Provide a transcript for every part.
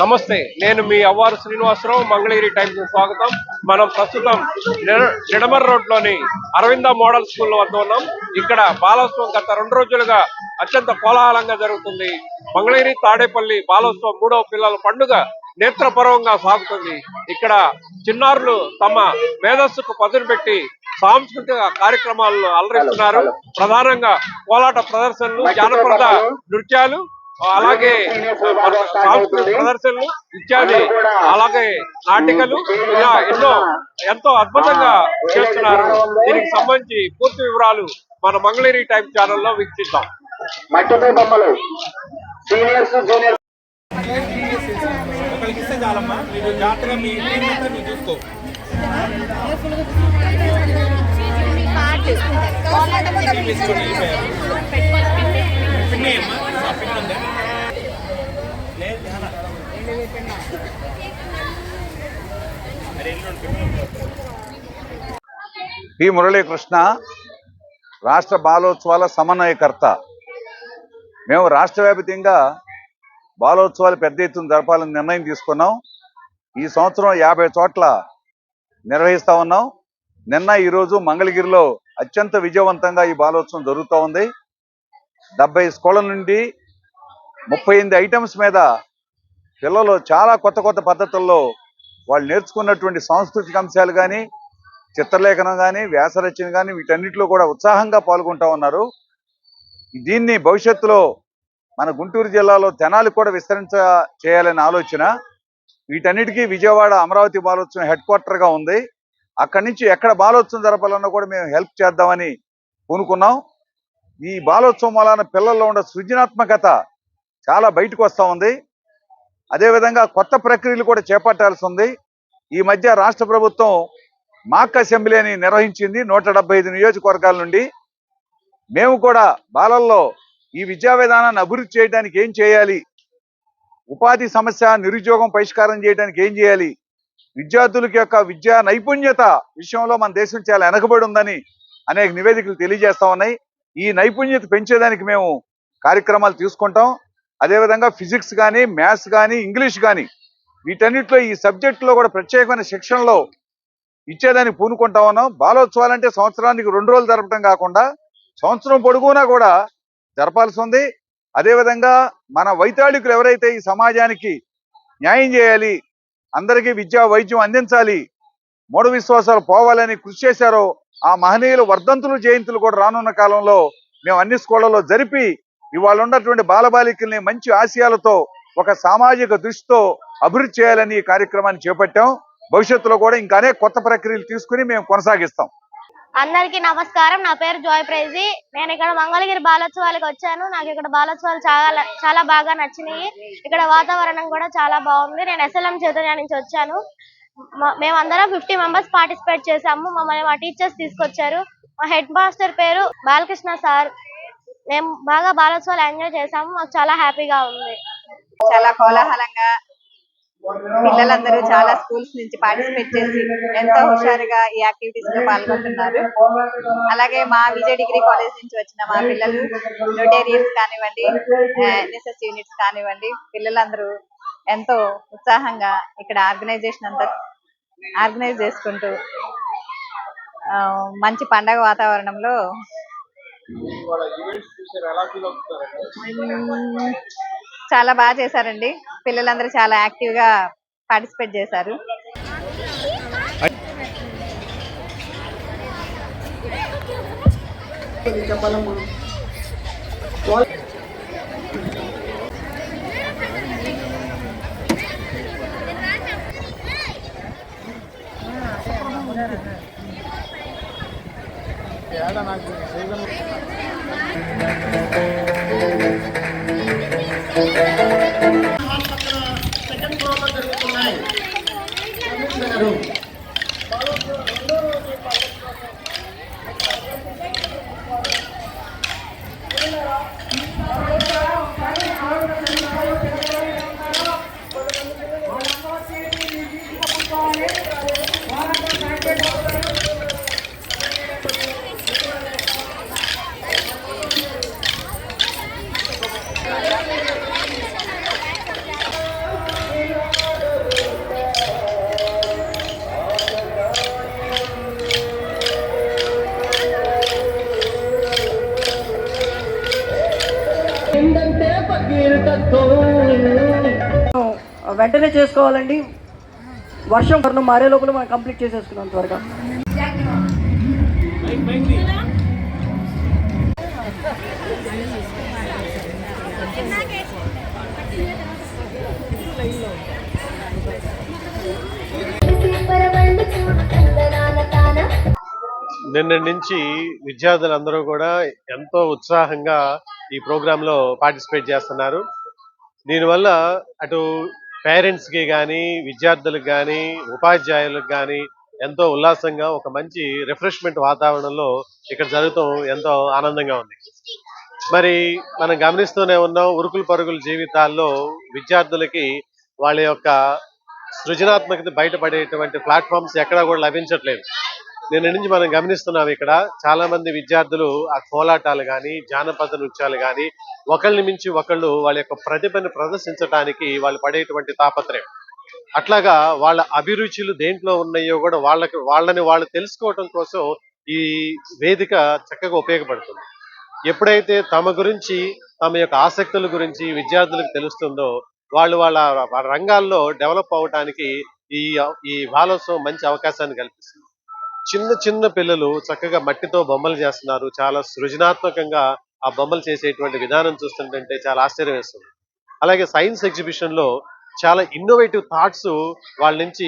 నమస్తే నేను మీ అవ్వారు శ్రీనివాసరావు మంగళగిరి టైమ్స్ స్వాగతం. మనం ప్రస్తుతం నిడ- నిడమర్ రోడ్లోని అరవింద మోడల్ స్కూల్ వద్ద ఉన్నాం. ఇక్కడ బాలోత్సవం గత రెండు రోజులుగా అత్యంత కోలాహలంగా జరుగుతుంది. మంగళగిరి తాడేపల్లి బాలోత్సవం మూడవ పిల్లల పండుగ నేత్రపర్వంగా సాగుతుంది. ఇక్కడ చిన్నారులు తమ మేధస్సుకు పదును పెట్టి సాంస్కృతిక కార్యక్రమాలను అలరిస్తున్నారు. ప్రధానంగా కోలాట ప్రదర్శనలు జానపద నృత్యాలు అలాగే సాంస్కృతిక ప్రదర్శనలు ఇత్యాది అలాగే నాటికలు ఇలా ఎన్నో ఎంతో అద్భుతంగా చేస్తున్నారు దీనికి సంబంధించి పూర్తి వివరాలు మన మంగళగిరి టైం ఛానల్లో వీక్షిద్దాం మట్టిపై బొమ్మలు సీనియర్స్ జూనియర్ ఒకరికి ఇస్తే చాలమ్మా మీరు జాగ్రత్తగా మీ టీం అంతా మీరు చూసుకో టీం వేసుకొని వెళ్ళిపోయారు పిన్ని అమ్మా పి మురళీకృష్ణ రాష్ట్ర బాలోత్సవాల సమన్వయకర్త. మేము రాష్ట్ర వ్యాప్తంగా బాలోత్సవాలు పెద్ద ఎత్తున జరపాలని నిర్ణయం తీసుకున్నాం. ఈ సంవత్సరం యాభై చోట్ల నిర్వహిస్తా ఉన్నాం. నిన్న ఈరోజు మంగళగిరిలో అత్యంత విజయవంతంగా ఈ బాలోత్సవం జరుగుతూ ఉంది. డెబ్బై స్కూళ్ళ నుండి ముప్పై ఎనిమిది ఐటమ్స్ మీద పిల్లలు చాలా కొత్త కొత్త పద్ధతుల్లో వాళ్ళు నేర్చుకున్నటువంటి సాంస్కృతిక అంశాలు కానీ చిత్రలేఖనం కానీ వ్యాసరచన కానీ వీటన్నిటిలో కూడా ఉత్సాహంగా పాల్గొంటా ఉన్నారు. దీన్ని భవిష్యత్తులో మన గుంటూరు జిల్లాలో తెనాలి కూడా విస్తరించ చేయాలనే ఆలోచన. వీటన్నిటికీ విజయవాడ అమరావతి బాలోత్సవం హెడ్ క్వార్టర్గా ఉంది. అక్కడి నుంచి ఎక్కడ బాలోత్సవం జరపాలన్నా కూడా మేము హెల్ప్ చేద్దామని పూనుకున్నాం. ఈ బాలోత్సవం వలన పిల్లల్లో ఉన్న సృజనాత్మకత చాలా బయటకు వస్తూ ఉంది. అదేవిధంగా కొత్త ప్రక్రియలు కూడా చేపట్టాల్సి ఉంది. ఈ మధ్య రాష్ట్ర ప్రభుత్వం మాక్ అసెంబ్లీ అని నిర్వహించింది నూట ఐదు నియోజకవర్గాల నుండి. మేము కూడా బాలల్లో ఈ విద్యా విధానాన్ని అభివృద్ధి చేయడానికి ఏం చేయాలి? ఉపాధి సమస్య నిరుద్యోగం పరిష్కారం చేయడానికి ఏం చేయాలి? విద్యార్థులకి యొక్క విద్యా నైపుణ్యత విషయంలో మన దేశం చాలా వెనకబడి ఉందని అనేక నివేదికలు తెలియజేస్తా ఉన్నాయి. ఈ నైపుణ్యత పెంచేదానికి మేము కార్యక్రమాలు తీసుకుంటాం. అదేవిధంగా ఫిజిక్స్ కానీ మ్యాథ్స్ కానీ ఇంగ్లీష్ కానీ వీటన్నిటిలో ఈ సబ్జెక్టులో కూడా ప్రత్యేకమైన శిక్షణలో ఇచ్చేదానికి పూనుకుంటా ఉన్నాం. బాలోత్సవాలంటే సంవత్సరానికి రెండు రోజులు జరపడం కాకుండా సంవత్సరం పొడుగునా కూడా జరపాల్సి ఉంది అదేవిధంగా మన వైతాళికులు ఎవరైతే ఈ సమాజానికి న్యాయం చేయాలి అందరికీ విద్యా వైద్యం అందించాలి మూఢ విశ్వాసాలు పోవాలని కృషి చేశారో ఆ మహనీయులు వర్ధంతులు జయంతులు కూడా రానున్న కాలంలో మేము అన్ని స్కూళ్ళలో జరిపి ఇవాళ ఉన్నటువంటి బాలబాలికల్ని మంచి ఆశయాలతో ఒక సామాజిక దృష్టితో అభివృద్ధి చేయాలని ఈ కార్యక్రమాన్ని చేపట్టాం. భవిష్యత్తులో కూడా ఇంకా అనేక కొత్త ప్రక్రియలు తీసుకుని మేము కొనసాగిస్తాం. అందరికీ నమస్కారం. నా పేరు జాయ్ ప్రైజీ. నేను ఇక్కడ మంగళగిరి బాలోత్సవాలకు వచ్చాను. నాకు ఇక్కడ బాలోత్సవాలు చాలా చాలా బాగా నచ్చినాయి. ఇక్కడ వాతావరణం కూడా చాలా బాగుంది. నేను ఎస్ఎల్ఎం చైతన్య నుంచి వచ్చాను. మేమందరం ఫిఫ్టీ మెంబర్స్ పార్టిసిపేట్ చేసాము మమ్మల్ని మా టీచర్స్ తీసుకొచ్చారు. మా హెడ్ మాస్టర్ పేరు బాలకృష్ణ సార్. మేము బాగా బాలోత్సవాలు ఎంజాయ్ చేసాము. మాకు చాలా హ్యాపీగా ఉంది. చాలా కోలాహలంగా పిల్లలందరూ చాలా స్కూల్స్ నుంచి పార్టిసిపేట్ చేసి ఎంతో హుషారుగా ఈ యాక్టివిటీస్లో పాల్గొంటున్నారు. అలాగే మా విజయ డిగ్రీ కాలేజ్ నుంచి వచ్చిన మా పిల్లలు నోటేరియన్స్ కానివ్వండి ఎన్ఎస్ఎస్ యూనిట్స్ కానివ్వండి పిల్లలందరూ ఎంతో ఉత్సాహంగా ఇక్కడ ఆర్గనైజేషన్ అంతా ఆర్గనైజ్ చేసుకుంటూ మంచి పండగ వాతావరణంలో చాలా బాగా చేశారండి. పిల్లలందరూ చాలా యాక్టివ్గా పార్టిసిపేట్ చేశారు. చెప్పాలమ్మా వెంటనే చేసుకోవాలండి. వర్షం వర్ణం మారే లోపల మనం కంప్లీట్ చేసేసుకున్నాం త్వరగా నిన్న నుంచి విద్యార్థులందరూ కూడా ఎంతో ఉత్సాహంగా ఈ ప్రోగ్రామ్లో పార్టిసిపేట్ చేస్తున్నారు. దీనివల్ల అటు పేరెంట్స్కి కానీ విద్యార్థులకు కానీ ఉపాధ్యాయులకు కానీ ఎంతో ఉల్లాసంగా ఒక మంచి రిఫ్రెష్మెంట్ వాతావరణంలో ఇక్కడ జరుగుతాం ఎంతో ఆనందంగా ఉంది. మరి మనం గమనిస్తూనే ఉన్నాం ఉరుకులు పరుగుల జీవితాల్లో విద్యార్థులకి వాళ్ళ యొక్క సృజనాత్మకత బయటపడేటువంటి ప్లాట్ఫామ్స్ ఎక్కడా కూడా లభించట్లేదు. నిన్న నుంచి మనం గమనిస్తున్నాం ఇక్కడ చాలా మంది విద్యార్థులు ఆ కోలాటాలు కానీ జానపద నృత్యాలు కానీ ఒకళ్ళని మించి ఒకళ్ళు వాళ్ళ యొక్క ప్రతిభను ప్రదర్శించడానికి వాళ్ళు పడేటువంటి తాపత్రయం. అట్లాగా వాళ్ళ అభిరుచులు దేంట్లో ఉన్నాయో కూడా వాళ్ళకి వాళ్ళని వాళ్ళు తెలుసుకోవటం కోసం ఈ వేదిక చక్కగా ఉపయోగపడుతుంది. ఎప్పుడైతే తమ గురించి తమ యొక్క ఆసక్తుల గురించి విద్యార్థులకు తెలుస్తుందో వాళ్ళు వాళ్ళ రంగాల్లో డెవలప్ అవ్వటానికి ఈ ఈ బాలోత్సవం మంచి అవకాశాన్ని కల్పిస్తుంది. చిన్న చిన్న పిల్లలు చక్కగా మట్టితో బొమ్మలు చేస్తున్నారు. చాలా సృజనాత్మకంగా ఆ బొమ్మలు చేసేటువంటి విధానం చూస్తుంటే చాలా ఆశ్చర్యం వేస్తుంది. అలాగే సైన్స్ ఎగ్జిబిషన్లో చాలా ఇన్నోవేటివ్ థాట్స్ వాళ్ళ నుంచి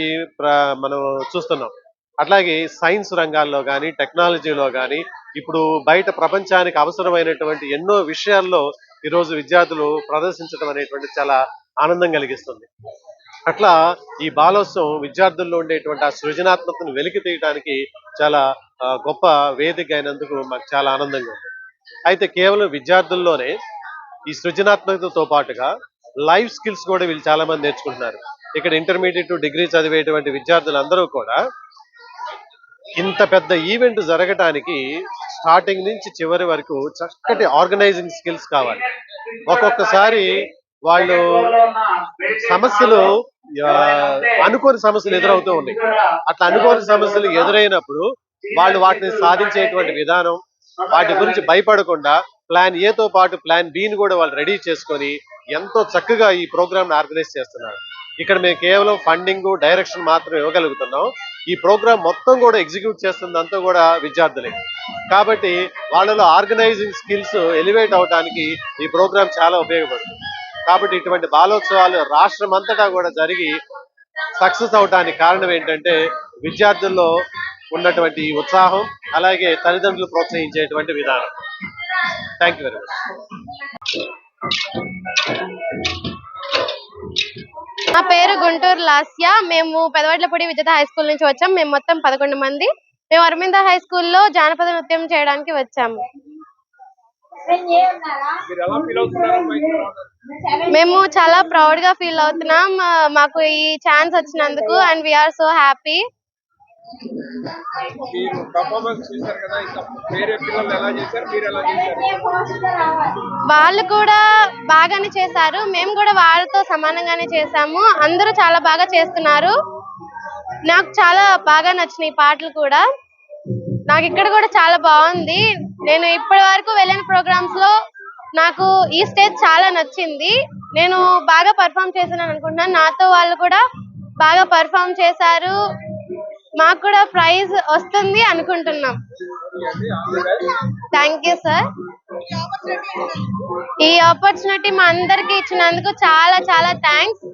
మనం చూస్తున్నాం. అట్లాగే సైన్స్ రంగాల్లో కానీ టెక్నాలజీలో కానీ ఇప్పుడు బయట ప్రపంచానికి అవసరమైనటువంటి ఎన్నో విషయాల్లో ఈరోజు విద్యార్థులు ప్రదర్శించడం అనేటువంటి చాలా ఆనందం కలిగిస్తుంది. అట్లా ఈ బాలోత్సవం విద్యార్థుల్లో ఉండేటువంటి ఆ సృజనాత్మకతను వెలికి తీయడానికి చాలా గొప్ప వేదిక అయినందుకు మాకు చాలా ఆనందంగా ఉంది. అయితే కేవలం విద్యార్థుల్లోనే ఈ సృజనాత్మకతతో పాటుగా లైఫ్ స్కిల్స్ కూడా వీళ్ళు చాలా మంది నేర్చుకుంటున్నారు. ఇక్కడ ఇంటర్మీడియట్ డిగ్రీ చదివేటువంటి విద్యార్థులందరూ కూడా ఇంత పెద్ద ఈవెంట్ జరగటానికి స్టార్టింగ్ నుంచి చివరి వరకు చక్కటి ఆర్గనైజింగ్ స్కిల్స్ కావాలి. ఒక్కొక్కసారి వాళ్ళు సమస్యలు అనుకోని సమస్యలు ఎదురవుతూ ఉన్నాయి. అట్లా అనుకోని సమస్యలు ఎదురైనప్పుడు వాళ్ళు వాటిని సాధించేటువంటి విధానం వాటి గురించి భయపడకుండా ప్లాన్ ఏతో పాటు ప్లాన్ బిని కూడా వాళ్ళు రెడీ చేసుకొని ఎంతో చక్కగా ఈ ప్రోగ్రామ్ ఆర్గనైజ్ చేస్తున్నారు. ఇక్కడ మేము కేవలం ఫండింగ్ డైరెక్షన్ మాత్రం ఇవ్వగలుగుతున్నాం. ఈ ప్రోగ్రామ్ మొత్తం కూడా ఎగ్జిక్యూట్ చేస్తుందంతా కూడా విద్యార్థులే. కాబట్టి వాళ్ళలో ఆర్గనైజింగ్ స్కిల్స్ ఎలివేట్ అవడానికి ఈ ప్రోగ్రామ్ చాలా ఉపయోగపడుతుంది. కాబట్టి ఇటువంటి బాలోత్సవాలు రాష్ట్రం అంతటా కూడా జరిగి సక్సెస్ అవడానికి కారణం ఏంటంటే విద్యార్థుల్లో ఉన్నటువంటి ఉత్సాహం అలాగే తల్లిదండ్రులు ప్రోత్సహించేటువంటి విధానం. థ్యాంక్ యూ వెరీ మచ్ నా పేరు గుంటూరు లాస్య. మేము పెదవడ్లపూడి విజేత హై స్కూల్ నుంచి వచ్చాం. మేము మొత్తం పదకొండు మంది. మేము అరవింద హై స్కూల్లో జానపద నృత్యం చేయడానికి వచ్చాము మీరు ఎలా ఫీల్ అవుతున్నారు మైక్ మేము చాలా ప్రౌడ్గా ఫీల్ అవుతున్నాం. మాకు ఈ ఛాన్స్ వచ్చినందుకు అండ్ వీఆర్ సో హ్యాపీ వాళ్ళు కూడా బాగానే చేశారు. మేము కూడా వాళ్ళతో సమానంగానే చేసాము అందరూ చాలా బాగా చేస్తున్నారు. నాకు చాలా బాగా నచ్చినాయి పాటలు కూడా. నాకు ఇక్కడ కూడా చాలా బాగుంది. నేను ఇప్పటి వరకు వెళ్ళిన ప్రోగ్రామ్స్లో నాకు ఈ స్టేజ్ చాలా నచ్చింది. నేను బాగా పర్ఫామ్ చేశాను అనుకుంటున్నాను. నాతో వాళ్ళు కూడా బాగా పర్ఫామ్ చేశారు. మాకు కూడా ప్రైజ్ వస్తుంది అనుకుంటున్నాం. థ్యాంక్ యూ సార్ ఈ ఆపర్చునిటీ మా అందరికి ఇచ్చినందుకు చాలా చాలా థ్యాంక్స్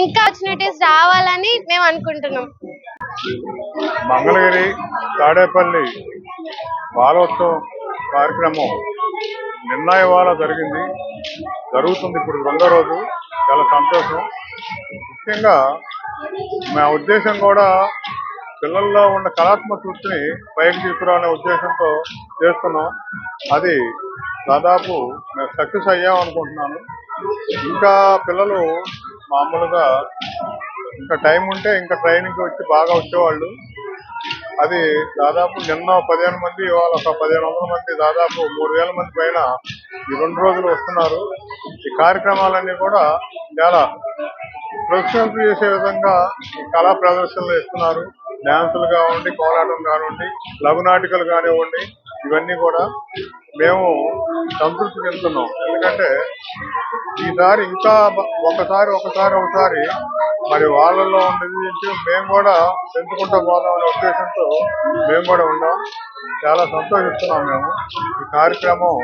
ఇంకా ఆపర్చునిటీస్ రావాలని మేము అనుకుంటున్నాం. మంగళగిరి తాడేపల్లి బాలోత్సవం కార్యక్రమం నిన్న ఇవాళ జరిగింది. జరుగుతుంది ఇప్పుడు రెండో రోజు. చాలా సంతోషం. ముఖ్యంగా మా ఉద్దేశం కూడా పిల్లల్లో ఉన్న కళాత్మక వృత్తిని పైకి తీసుకురావాలనే ఉద్దేశంతో చేస్తున్నాం. అది దాదాపు మేము సక్సెస్ అయ్యాం అనుకుంటున్నాను. ఇంకా పిల్లలు మామూలుగా ఇంకా టైం ఉంటే ఇంకా ట్రైనింగ్ వచ్చి బాగా వచ్చేవాళ్ళు. అది దాదాపు నిన్న పదిహేను మంది ఇవాళ ఒక పదిహేను వందల మంది దాదాపు మూడు వేల మంది పైన ఈ రెండు రోజులు వస్తున్నారు. ఈ కార్యక్రమాలన్నీ కూడా చాలా ప్రదర్శనలు చేసే విధంగా ఈ కళా ప్రదర్శనలు ఇస్తున్నారు. డ్యాన్సులు కానివ్వండి కోలాటం కానివ్వండి లఘునాటికలు కానివ్వండి ఇవన్నీ కూడా మేము సంతృప్తి చెందుతున్నాం. ఎందుకంటే ఈసారి ఇంకా ఒకసారి ఒకసారి ఒకసారి మరి వాళ్ళల్లో ఉండేది ఏంటి మేము కూడా పెంచుకుంటూ అనే ఉద్దేశంతో మేము కూడా ఉన్నాం. చాలా సంతోషిస్తున్నాం మేము. ఈ కార్యక్రమం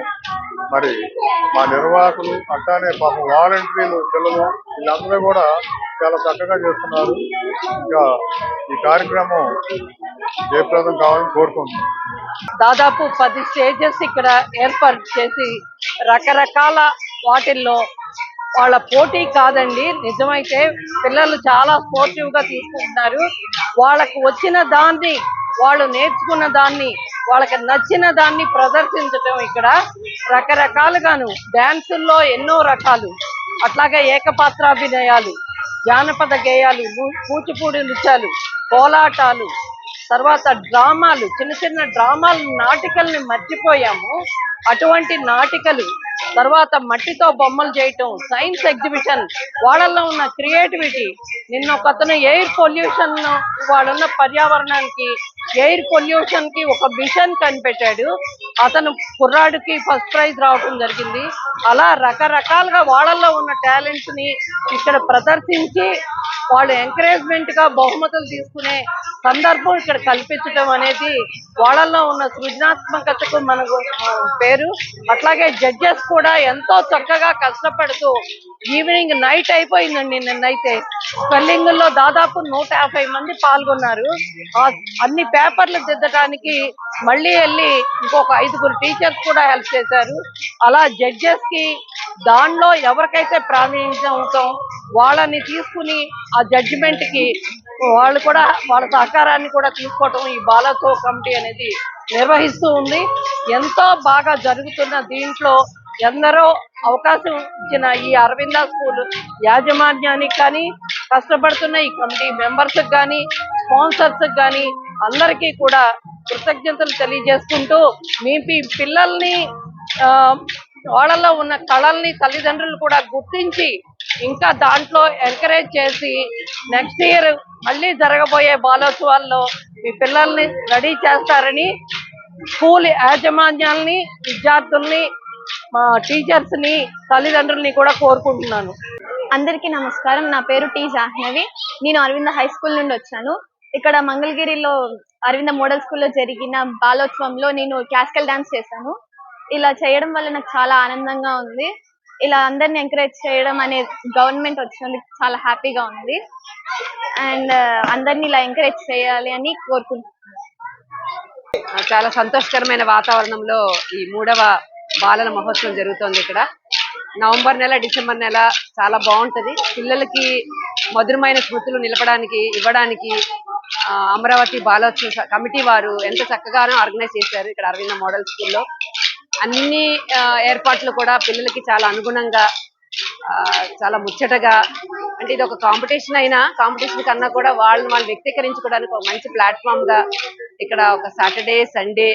మరి మా నిర్వాహకులు అట్లానే పాప వాలంటీర్లు పిల్లలు వీళ్ళందరూ కూడా చాలా చక్కగా చేస్తున్నారు. ఇంకా ఈ కార్యక్రమం జయప్రదం కావాలని కోరుకుంటున్నాం. దాదాపు పది స్టేజెస్ ఇక్కడ ఏర్పాటు చేసి రకరకాల వాటిల్లో వాళ్ళ పోటీ కాదండి. నిజమైతే పిల్లలు చాలా స్పోర్టివ్గా తీసుకుంటున్నారు. వాళ్ళకు వచ్చిన దాన్ని వాళ్ళు నేర్చుకున్న దాన్ని వాళ్ళకి నచ్చిన దాన్ని ప్రదర్శించటం ఇక్కడ రకరకాలుగాను. డ్యాన్సుల్లో ఎన్నో రకాలు. అట్లాగే ఏకపాత్రాభినయాలు జానపద గేయాలు కూచిపూడి నృత్యాలు కోలాటాలు తర్వాత డ్రామాలు చిన్న చిన్న డ్రామాలు నాటికల్ని మర్చిపోయాము. అటువంటి నాటికలు తర్వాత మట్టితో బొమ్మలు చేయటం సైన్స్ ఎగ్జిబిషన్ వాళ్ళల్లో ఉన్న క్రియేటివిటీ నిన్న ఒక అతను ఎయిర్ పొల్యూషన్ వాళ్ళున్న పర్యావరణానికి ఎయిర్ పొల్యూషన్కి ఒక మిషన్ కనిపెట్టాడు. అతను కుర్రాడికి ఫస్ట్ ప్రైజ్ రావడం జరిగింది. అలా రకరకాలుగా వాళ్ళల్లో ఉన్న టాలెంట్స్ని ఇక్కడ ప్రదర్శించి వాళ్ళు ఎంకరేజ్మెంట్గా బహుమతులు తీసుకునే సందర్భం ఇక్కడ కల్పించడం అనేది వాళ్ళల్లో ఉన్న సృజనాత్మకతకు మనకు పేరు. అట్లాగే జడ్జెస్ కూడా ఎంతో చక్కగా కష్టపడుతూ ఈవినింగ్ నైట్ అయిపోయిందండి నిన్నైతే. స్పెల్లింగ్లో దాదాపు నూట యాభై మంది పాల్గొన్నారు. అన్ని పేపర్లు దిద్దడానికి మళ్ళీ వెళ్ళి ఇంకొక ఐదుగురు టీచర్స్ కూడా హెల్ప్ చేశారు. అలా జడ్జెస్కి దానిలో ఎవరికైతే ప్రావీణ్యం ఉంటాం వాళ్ళని తీసుకుని ఆ జడ్జిమెంట్కి వాళ్ళు కూడా వాళ్ళ సహకారాన్ని కూడా తీసుకోవటం ఈ బాలతో కమిటీ అనేది నిర్వహిస్తూ ఉంది. ఎంతో బాగా జరుగుతున్న దీంట్లో ఎందరో అవకాశం ఇచ్చిన ఈ అరవింద స్కూల్ యాజమాన్యానికి కానీ కష్టపడుతున్న ఈ కమిటీ మెంబర్స్ కానీ స్పాన్సర్స్ కానీ అందరికీ కూడా కృతజ్ఞతలు తెలియజేసుకుంటూ మీ పిల్లల్ని ఆ, వాళ్ళలో ఉన్న కళల్ని తల్లిదండ్రులు కూడా గుర్తించి ఇంకా దాంట్లో ఎంకరేజ్ చేసి నెక్స్ట్ ఇయర్ మళ్ళీ జరగబోయే బాలోత్సవాల్లో మీ పిల్లల్ని రెడీ చేస్తారని స్కూల్ యాజమాన్యాల్ని విద్యార్థుల్ని మా టీచర్స్ని తల్లిదండ్రుల్ని కూడా కోరుకుంటున్నాను. అందరికీ నమస్కారం. నా పేరు టీ జాహ్నవి. నేను అరవింద హై స్కూల్ నుండి వచ్చాను. ఇక్కడ మంగళగిరిలో అరవింద మోడల్ స్కూల్లో జరిగిన బాలోత్సవంలో నేను క్లాసికల్ డాన్స్ చేశాను. ఇలా చేయడం వల్ల నాకు చాలా ఆనందంగా ఉంది. ఇలా అందరిని ఎంకరేజ్ చేయడం అనే గవర్నమెంట్ వచ్చినందుకు చాలా హ్యాపీగా ఉంది. అండ్ అందరిని ఇలా ఎంకరేజ్ చేయాలి అని కోరుకుంటున్నాను. చాలా సంతోషకరమైన వాతావరణంలో ఈ మూడవ బాలల మహోత్సవం జరుగుతోంది ఇక్కడ. నవంబర్ నెల డిసెంబర్ నెల చాలా బాగుంటది. పిల్లలకి మధురమైన స్మృతులు నిలపడానికి ఇవ్వడానికి ఆ, అమరావతి బాలోత్సవ కమిటీ వారు ఎంత చక్కగానో ఆర్గనైజ్ చేశారు ఇక్కడ అరవింద మోడల్ స్కూల్లో. అన్ని ఏర్పాట్లు కూడా పిల్లలకి చాలా అనుగుణంగా ఆ, చాలా ముచ్చటగా అంటే ఇది ఒక కాంపిటీషన్ అయినా కాంపిటీషన్ కన్నా కూడా వాళ్ళని వాళ్ళు వ్యక్తీకరించుకోవడానికి ఒక మంచి ప్లాట్ఫామ్గా ఇక్కడ ఒక సాటర్డే సండే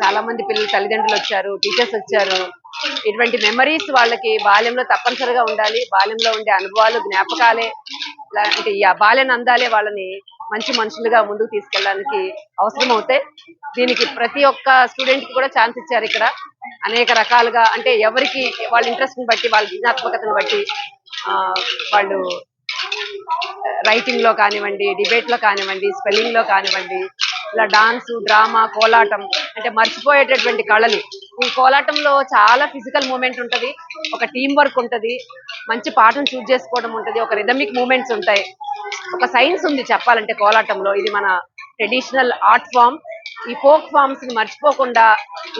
చాలా మంది పిల్లలు తల్లిదండ్రులు వచ్చారు టీచర్స్ వచ్చారు. ఇటువంటి మెమరీస్ వాళ్ళకి బాల్యంలో తప్పనిసరిగా ఉండాలి. బాల్యంలో ఉండే అనుభవాలు జ్ఞాపకాలే ఇలా- అంటే బాల్యం అందాలే వాళ్ళని మంచి మనుషులుగా ముందుకు తీసుకెళ్ళడానికి అవసరం అవుతాయి దీనికి ప్రతి ఒక్క స్టూడెంట్కి కూడా ఛాన్స్ ఇచ్చారు ఇక్కడ. అనేక రకాలుగా అంటే ఎవరికి వాళ్ళ ఇంట్రెస్ట్ని బట్టి వాళ్ళ సృజనాత్మకతను బట్టి ఆ, వాళ్ళు రైటింగ్లో కానివ్వండి డిబేట్లో కానివ్వండి స్పెల్లింగ్లో కానివ్వండి ఇలా డాన్స్ డ్రామా కోలాటం అంటే మర్చిపోయేటటువంటి కళలు. ఈ కోలాటంలో చాలా ఫిజికల్ మూమెంట్ ఉంటది ఒక టీం వర్క్ ఉంటది మంచి పాటను చూజ్ చేసుకోవడం ఉంటది ఒక రిథమిక్ మూమెంట్స్ ఉంటాయి. ఒక సైన్స్ ఉంది చెప్పాలంటే కోలాటంలో ఇది మన ట్రెడిషనల్ ఆర్ట్ ఫామ్. ఈ ఫోక్ ఫామ్స్ని మర్చిపోకుండా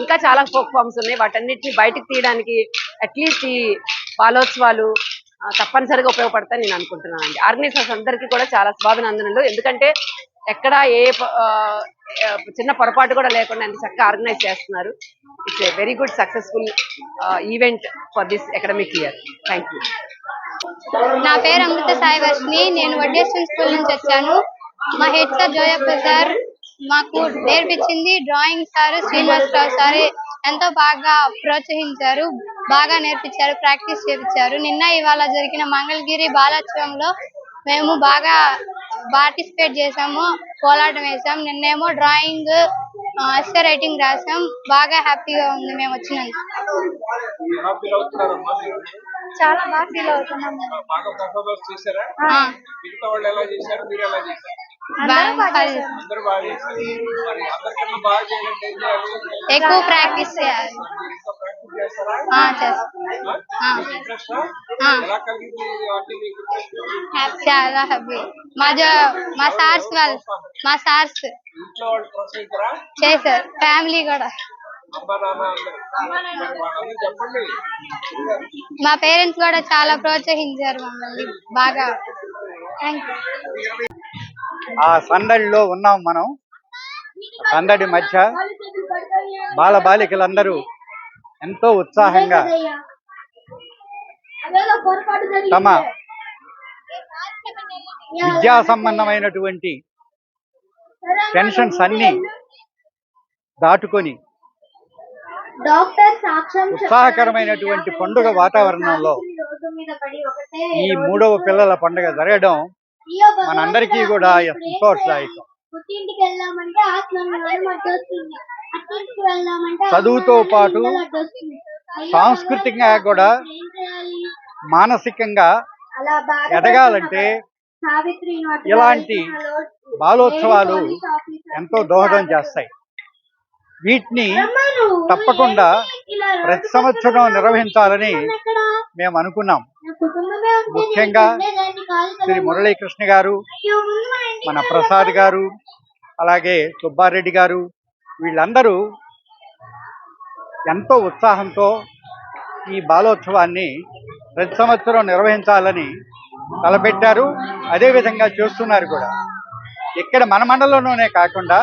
ఇంకా చాలా ఫోక్ ఫామ్స్ ఉన్నాయి. వాటన్నిటిని బయటకు తీయడానికి అట్లీస్ట్ ఈ బాలోత్సవాలు తప్పనిసరిగా ఉపయోగపడతాయి నేను అనుకుంటున్నాను అండి ఆర్గనైజర్స్ అందరికీ కూడా చాలా శుభాభినందనలు. ఎందుకంటే ఎక్కడ ఏ చిన్న పొరపాటు కూడా లేకుండా ఎంత చక్కగా ఆర్గనైజ్ చేస్తున్నారు. It's a very good successful event for this academic year thank you నా పేరు అమృత సాయి వర్షిని నేను వడ్డేశ్వరం స్కూల్ నుంచి వచ్చాను. మా హెడ్ సార్ జోయప్ప సార్ మాకు నేర్పించింది డ్రాయింగ్ సార్ శ్రీనివాసరావు సార్ ఎంతో బాగా ప్రోత్సహించారు బాగా నేర్పించారు ప్రాక్టీస్ చేపించారు. నిన్న ఇవాళ జరిగిన మంగళగిరి బాలోత్సవంలో మేము బాగా పార్టిసిపేట్ చేసాము కోలాటం వేసాం. నిన్నేమో డ్రాయింగ్ ఎస్ఏ రైటింగ్ రాసాం. బాగా హ్యాపీగా ఉంది మేము వచ్చినందుకు? చాలా బాగా ఫీల్ అవుతున్నాం ఎక్కువ ప్రాక్టీస్ చేయాలి? చాలా హ్యాపీ మా జో మా సార్స్ వాళ్ళు మా సార్స్. చేశారు. ఫ్యామిలీ కూడా. మా పేరెంట్స్ కూడా చాలా ప్రోత్సహించారు మమ్మల్ని. బాగా. థ్యాంక్ యూ ఆ సందడిలో ఉన్నాం మనం. సందడి మధ్య బాల బాలికలందరూ ఎంతో ఉత్సాహంగా తమ విద్యా సంబంధమైనటువంటి టెన్షన్స్ అన్ని దాటుకొని ఉత్సాహకరమైనటువంటి పండుగ వాతావరణంలో ఈ మూడవ పిల్లల పండుగ జరగడం మనందరికీ కూడా చదువుతో పాటు సాంస్కృతికంగా కూడా మానసికంగా ఎదగాలంటే ఇలాంటి బాలోత్సవాలు ఎంతో దోహదం చేస్తాయి. వీటిని తప్పకుండా ప్రతి సంవత్సరం నిర్వహించాలని మేము అనుకున్నాం ముఖ్యంగా శ్రీ మురళీకృష్ణ గారు మన ప్రసాద్ గారు అలాగే సుబ్బారెడ్డి గారు వీళ్ళందరూ ఎంతో ఉత్సాహంతో ఈ బాలోత్సవాన్ని ప్రతి సంవత్సరం నిర్వహించాలని తలపెట్టారు. అదేవిధంగా చేస్తున్నారు కూడా. ఇక్కడ మన మండలంలోనే కాకుండా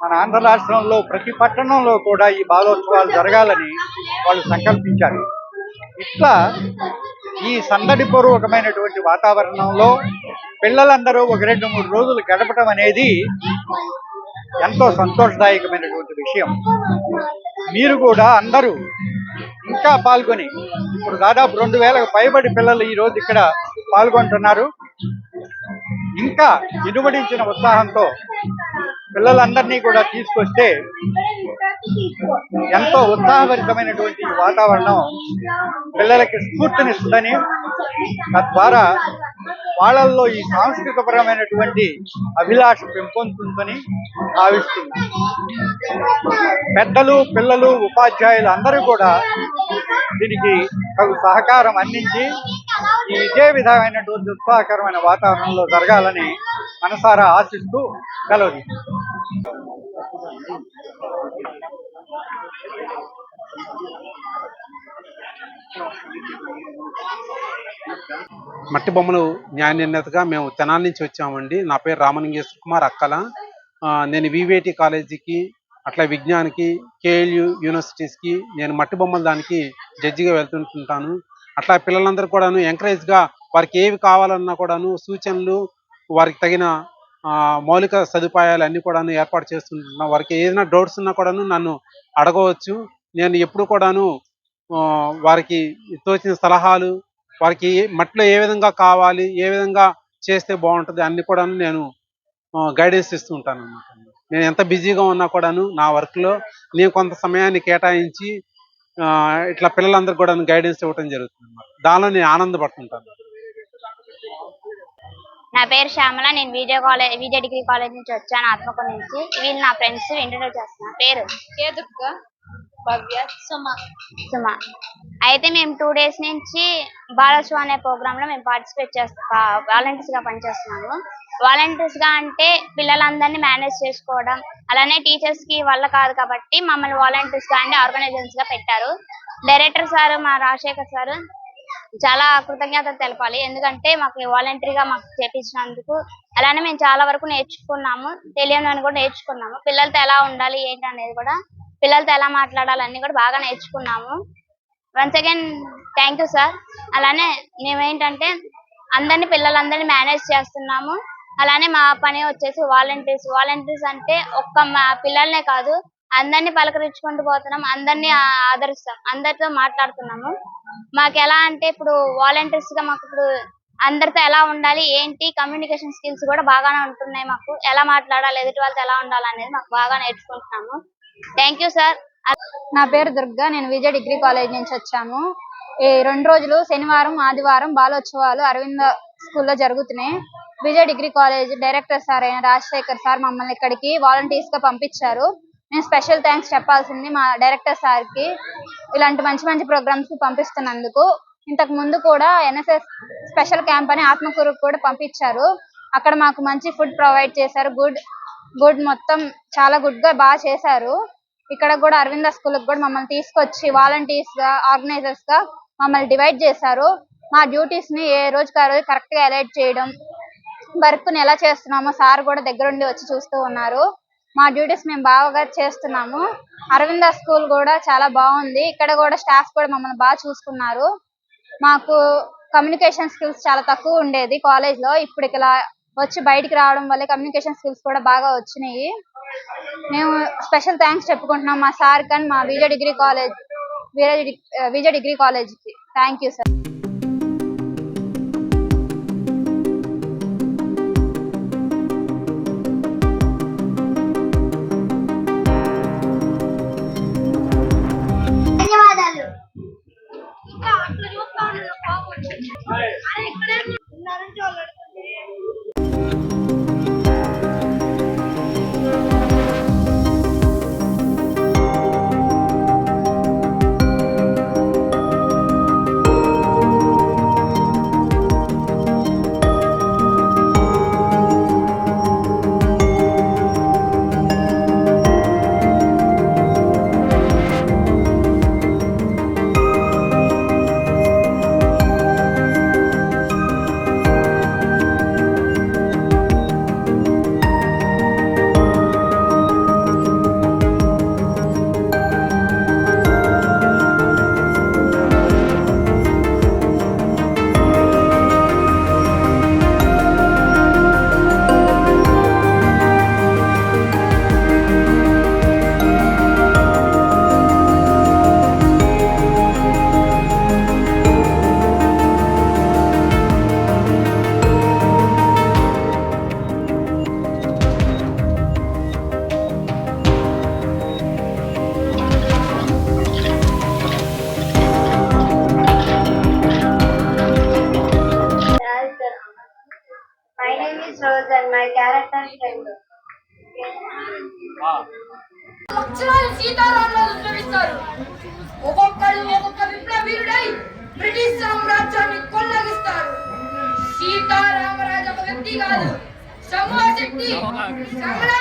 మన ఆంధ్ర రాష్ట్రంలో ప్రతి పట్టణంలో కూడా ఈ బాలోత్సవాలు జరగాలని వాళ్ళు సంకల్పించారు. ఇట్లా ఈ సందడిపూర్వకమైనటువంటి వాతావరణంలో పిల్లలందరూ ఒక రెండు మూడు రోజులు గడపడం అనేది ఎంతో సంతోషదాయకమైనటువంటి విషయం. మీరు కూడా అందరూ ఇంకా పాల్గొని ఇప్పుడు దాదాపు రెండు వేలకు పైబడి పిల్లలు ఈ రోజు ఇక్కడ పాల్గొంటున్నారు. ఇంకా ఇనుమడించిన ఉత్సాహంతో పిల్లలందరినీ కూడా తీసుకొస్తే ఎంతో ఉత్సాహభరితమైనటువంటి వాతావరణం పిల్లలకి స్ఫూర్తినిస్తుందని తద్వారా వాళ్ళల్లో ఈ సాంస్కృతికపరమైనటువంటి అభిలాష పెంపొందుతుందని భావిస్తున్నాను పెద్దలు పిల్లలు ఉపాధ్యాయులు అందరూ కూడా దీనికి తగు సహకారం అందించి ఈ ఇదే విధమైనటువంటి ఉత్సాహకరమైన వాతావరణంలో జరగాలని మనసారా ఆశిస్తూ కలవది మట్టి బొమ్మలు న్యాయ నిర్ణేతగా మేము తెనాల నుంచి వచ్చామండి. నా పేరు రామలింగేశ్వర కుమార్ అక్కల. నేను వివేటి కాలేజీకి అట్లా విజ్ఞానికి కేఎల్యు యూనివర్సిటీస్కి నేను మట్టి బొమ్మల దానికి జడ్జిగా వెళ్తుంటుంటాను. అట్లా పిల్లలందరూ కూడాను ఎంకరేజ్గా వారికి ఏవి కావాలన్నా కూడాను సూచనలు వారికి తగిన మౌలిక సదుపాయాలు అన్ని కూడాను ఏర్పాటు చేస్తుంటున్నాను వారికి ఏదైనా డౌట్స్ ఉన్నా కూడాను నన్ను అడగవచ్చు. నేను ఎప్పుడు కూడాను ఆ, వారికి తోచిన సలహాలు వారికి మట్టిలో ఏ విధంగా కావాలి ఏ విధంగా చేస్తే బాగుంటుంది అన్ని కూడాను నేను గైడెన్స్ ఇస్తూ ఉంటాను అన్నమాట. నేను ఎంత బిజీగా ఉన్నా కూడాను నా వర్క్లో నేను కొంత సమయాన్ని కేటాయించి ఆ, ఇట్లా పిల్లలందరికీ కూడా గైడెన్స్ ఇవ్వడం జరుగుతుంది అన్నమాట. దానిలో నేను ఆనందపడుతుంటాను. నా పేరు శ్యామల. నేను Vijaya college Vijaya degree college నుంచి వచ్చాను ఆత్మకూరు నుంచి. వీళ్ళు నా ఫ్రెండ్స్ ఇంటర్వ్యూ చేస్తున్నా పేరు? కేదుర్గ భవ్య సుమ. సుమ. అయితే మేము టూ డేస్ నుంచి బాలస్వ అనే ప్రోగ్రామ్లో మేము పార్టిసిపేట్ చేస్తా వాలంటీర్స్గా పనిచేస్తున్నాము. వాలంటీర్స్గా అంటే పిల్లలందరినీ మేనేజ్ చేసుకోవడం. అలానే టీచర్స్కి వల్ల కాదు కాబట్టి మమ్మల్ని వాలంటీర్స్గా అంటే ఆర్గనైజర్స్గా పెట్టారు. డైరెక్టర్ సార్ మా రాజశేఖర్ సార్ చాలా కృతజ్ఞత తెలపాలి. ఎందుకంటే మాకు వాలంటరీగా మాకు చేపించినందుకు అలానే మేము చాలా వరకు నేర్చుకున్నాము. తెలియని కూడా నేర్చుకున్నాము. పిల్లలతో ఎలా ఉండాలి ఏంటి అనేది కూడా పిల్లలతో ఎలా మాట్లాడాలి అన్ని కూడా బాగా నేర్చుకున్నాము. Once again thank you sir అలానే మేమేంటంటే అందరిని పిల్లలందరినీ మేనేజ్ చేస్తున్నాము. అలానే మా పని వచ్చేసి వాలంటీర్స్ వాలంటీర్స్ అంటే ఒక్క మా పిల్లల్నే కాదు అందరినీ పలకరించుకుంటూ పోతున్నాం అందరినీ ఆదరిస్తాం అందరితో మాట్లాడుతున్నాము. మాకు ఎలా అంటే ఇప్పుడు వాలంటీర్స్గా మాకు ఇప్పుడు అందరితో ఎలా ఉండాలి ఏంటి కమ్యూనికేషన్ స్కిల్స్ కూడా బాగానే ఉంటున్నాయి మాకు. ఎలా మాట్లాడాలి ఎదుటి వాళ్ళతో ఎలా ఉండాలి అనేది మాకు బాగా నేర్చుకుంటున్నాము. థ్యాంక్ యూ సార్ నా పేరు దుర్గా నేను విజయ డిగ్రీ కాలేజ్ నుంచి వచ్చాను ఈ రెండు రోజులు శనివారం ఆదివారం బాలోత్సవాలు అరవింద స్కూల్లో జరుగుతున్నాయి. Vijaya degree college director sir అయిన రాజశేఖర్ సార్ మమ్మల్ని ఇక్కడికి వాలంటీర్స్గా పంపించారు. నేను స్పెషల్ థ్యాంక్స్ చెప్పాల్సింది మా డైరెక్టర్ సార్కి ఇలాంటి మంచి మంచి ప్రోగ్రామ్స్ పంపిస్తున్నందుకు. ఇంతకు ముందు కూడా ఎన్ఎస్ఎస్ స్పెషల్ క్యాంప్ అని ఆత్మకూరుకు కూడా పంపించారు. అక్కడ మాకు మంచి ఫుడ్ ప్రొవైడ్ చేశారు. గుడ్ గుడ్ మొత్తం చాలా గుడ్గా బాగా చేశారు. ఇక్కడ కూడా అరవింద స్కూల్ కూడా మమ్మల్ని తీసుకొచ్చి వాలంటీర్స్గా ఆర్గనైజర్స్గా మమ్మల్ని డివైడ్ చేశారు. మా డ్యూటీస్ని ఏ రోజుకి ఆ రోజు కరెక్ట్గా అలైట్ చేయడం వర్క్ని ఎలా చేస్తున్నామో సార్ కూడా దగ్గరుండి వచ్చి చూస్తూ ఉన్నారు. మా డ్యూటీస్ మేము బాగా చేస్తున్నాము. అరవింద స్కూల్ కూడా చాలా బాగుంది. ఇక్కడ కూడా స్టాఫ్ కూడా మమ్మల్ని బాగా చూసుకున్నారు. మాకు కమ్యూనికేషన్ స్కిల్స్ చాలా తక్కువ ఉండేది కాలేజ్లో. ఇప్పుడు ఇలా వచ్చి బయటికి రావడం వల్ల కమ్యూనికేషన్ స్కిల్స్ కూడా బాగా వచ్చినాయి. మేము స్పెషల్ థ్యాంక్స్ చెప్పుకుంటున్నాం మా సార్ కానీ మా Vijaya degree college Vijaya degree కాలేజ్కి థ్యాంక్ యూ సార్. Cố!